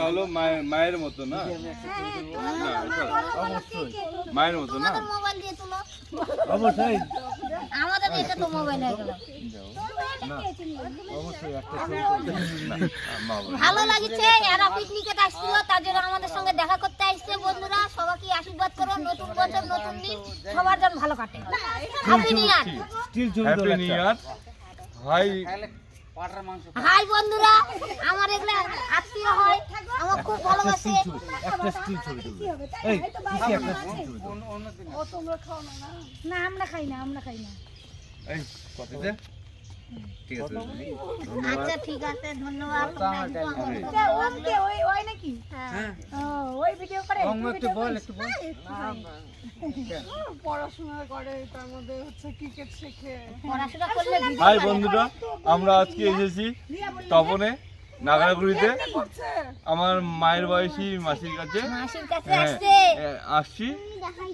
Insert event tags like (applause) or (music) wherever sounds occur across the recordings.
হলো মায়ের মতো না মায়ের মতো না অবশ্যই আমাদের হয়ে। ভালো লাগছে এরা আমাদের সঙ্গে দেখা করতে আসছে বন্ধুরা সবাইকে আশীর্বাদ করো নতুন বছর নতুন দিন সবার যেন ভালো কাটে। Happy new year happy new year hi hi বন্ধুরা আমার এগুলা আত্মীয় হয় আমার খুব ভালোবাসে। একটা স্টিল ছবি তুলবে। এই কিসে একটা স্টিল ছবি না আমরা খাই না আমরা খাই না। এই কত দে। ঠিক আছে। আচ্ছা ঠিক আছে ধন্যবাদ। হ্যাঁ। একটু বল একটু বল। পড়াশোনা করে তার মধ্যে হচ্ছে ক্রিকেট শেখে। পড়াশোনা করলে হাই বন্ধুরা আমরা আজকে এসেছি তপনে নাগারগুড়িতে আমার মায়ের বয়সী মাসির কাছে। হ্যাঁ, আসছি।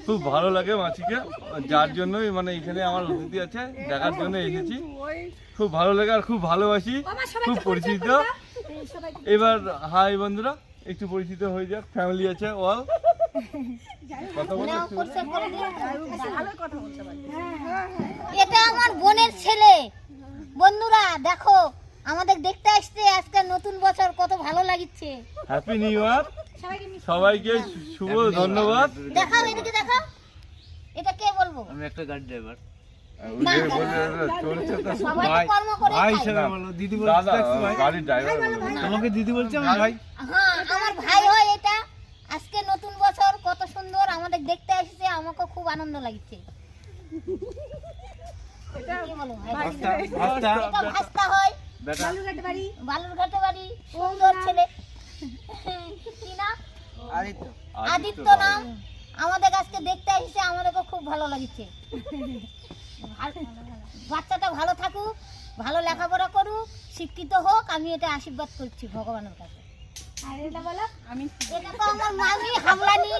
খুব ভালো লাগে মাসিকে। যার জন্যই মানে এখানে আমার অতিথি আছে দেখার জন্য এসেছি। খুব ভালো লাগে আর খুব ভালোবাসি। খুব পরিচিত। এবার হাই বন্ধুরা। একটু পরিচিত হয়ে যাক ফ্যামিলি আছে অল এটা আমার বোনের ছেলে। বন্ধুরা দেখো আমাদের দেখতে আসছে আজকে নতুন বছর কত ভালো লাগছে। হ্যাপি নিউ ইয়ার সবাইকে শুভ ধন্যবাদ। দেখাও এদিকে দেখাও। এটা কে বলব? আমি একটা গাড়ি ড্রাইভার দিদি বলছে আমি ভাই হ্যাঁ আমার ভাই হয় এটা। আজকে নতুন বছর কত সুন্দর আমাদের দেখতে আমাকে খুব আনন্দ লাগছে। বালুরঘাটে বাড়ি। সুন্দর ছেলে। কি নাম? আদিত্য। নাম। আমাদের কাছকে দেখতে আসছে আমাদেরকে খুব ভালো লাগছে। আর বাচ্চাটা ভালো থাকুক ভালো লেখাপড়া করুক শিক্ষিত হোক আমি এটা আশীর্বাদ করছি ভগবানের কাছে। আর এটা বলো? আমি এটা তো আমার মামি হামলানি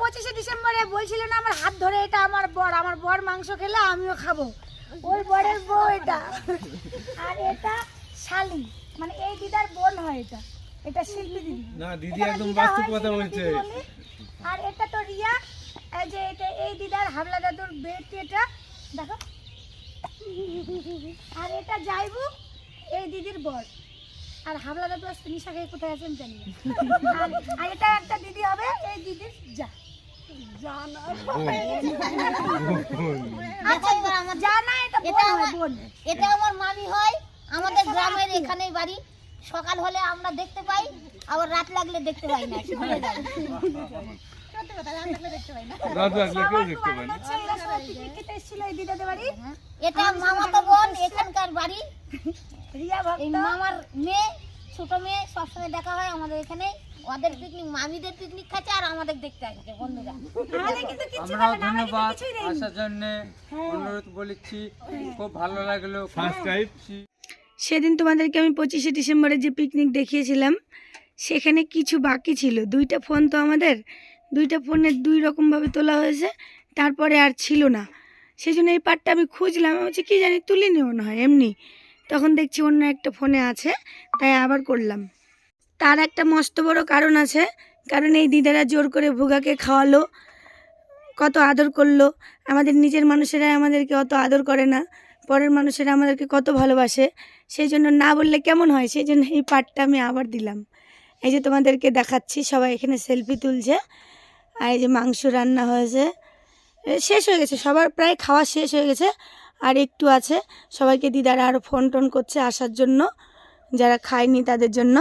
25শে ডিসেম্বরে বলছিল না আমার হাত ধরে এটা আমার বর আমার বর মাংস খেলে আমিও খাব ওই বরের বউ এটা আর এটা শালি। মানে এই দিদার বোন হয় এটা। এটা শিল্পী দিদি। না দিদি একদম বাস্তব কথা বলছে। আর এটা তো রিয়া। এই যে এটা এই দিদার হাবলা দাদুর বেটি এটা। দেখো। আর এটা যাইবু এই দিদির বর। আর হাবলা দাদু আজকে নিশা খেয়ে কোথায় আছেন জানি আর আর এটা একটা দিদি হবে এই দিদির যা। দেখো এবার আমার যা না এটা বোন এটা আমার- বোন। এটা আমার মামি হয় আমাদের গ্রামের এখানেই বাড়ি। সকাল হলে আমরা দেখতে পাই আবার রাত লাগলে দেখতে পাই না এটা মামাতো বোন এখানকার বাড়ি। মামার মেয়ে ছোট মেয়ে সবসময় দেখা হয় আমাদের এখানে। ওদের পিকনিক মামিদের পিকনিক খাচ্ছে আর আমাদের দেখতে আসছে বন্ধুরা। আমরাও ধন্যবাদ আসার জন্য অনুরোধ বলেছি খুব ভালো লাগল সাবস্ক্রাইব সেদিন তোমাদেরকে আমি পঁচিশে ডিসেম্বরে যে পিকনিক দেখিয়েছিলাম, সেখানে কিছু বাকি ছিল। দুইটা ফোন তো আমাদের, দুইটা ফোনের দুই রকমভাবে তোলা হয়েছে, তারপরে আর ছিল না। সেই জন্য এই পার্টটা আমি খুঁজলাম, আমি বলছি, কী জানি তুলিনি মনে হয়, এমনি। তখন দেখছি অন্য একটা ফোনে আছে, তাই আবার করলাম। তার একটা মস্ত বড় কারণ আছে, কারণ এই দিদারা জোর করে ভুগাকে খাওয়ালো, কত আদর করল। আমাদের নিজের মানুষেরা আমাদেরকে অত আদর করে না। পরের মানুষেরা আমাদেরকে কত ভালোবাসে, সেই জন্য না বললে কেমন হয়? সেই জন্য এই পার্টটা আমি আবার দিলাম। এই যে তোমাদেরকে দেখাচ্ছি, সবাই এখানে সেলফি তুলছে। আর এই যে মাংস রান্না হয়েছে। শেষ হয়ে গেছে, সবার প্রায় খাওয়া শেষ হয়ে গেছে। আর একটু আছে, সবাইকে দিদারা আরও ফোন টোন করছে আসার জন্য। যারা খায়নি তাদের জন্য।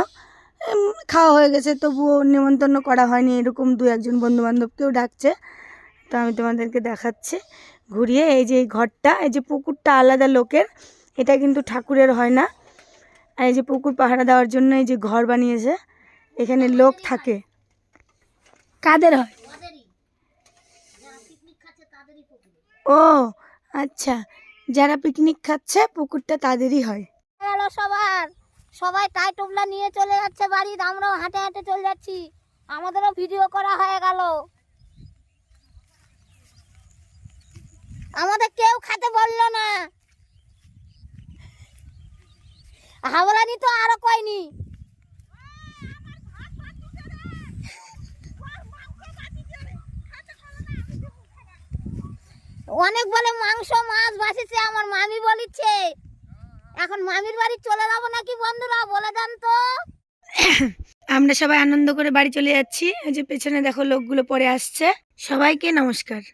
খাওয়া হয়ে গেছে, তবুও নেমন্তন্ন করা হয়নি। এরকম দু একজন বন্ধুবান্ধবকেও ডাকছে। তো আমি তোমাদেরকে দেখাচ্ছি। ঘুরিয়ে এই যে এই ঘরটা, এই যে পুকুরটা আলাদা লোকের, এটা কিন্তু ঠাকুরের হয় না। আর এই যে পুকুর পাহারা দেওয়ার জন্য এই যে ঘর বানিয়েছে, এখানে লোক থাকে। কাদের হয়? ও আচ্ছা। যারা পিকনিক খাচ্ছে, পুকুরটা তাদেরই হয়। সবার, সবাই টাই টুবলা নিয়ে চলে যাচ্ছে বাড়ি, আমরাও হাঁটে হাঁটে চলে যাচ্ছি। আমাদেরও ভিডিও করা হয়ে গেল। আমাদের কেউ খেতে বলল না। হাওলানি তো আরও কয়নি। অনেক বলে মাংস, মাছ বাসিছে আমার মামি বলিচ্ছে। এখন মামির বাড়ি চলে যাব নাকি বন্ধুরা, বলে দেন তো। (coughs) আমরা সবাই আনন্দ করে বাড়ি চলে যাচ্ছি। যে পেছনে দেখো লোকগুলো পরে আসছে। সবাইকে নমস্কার।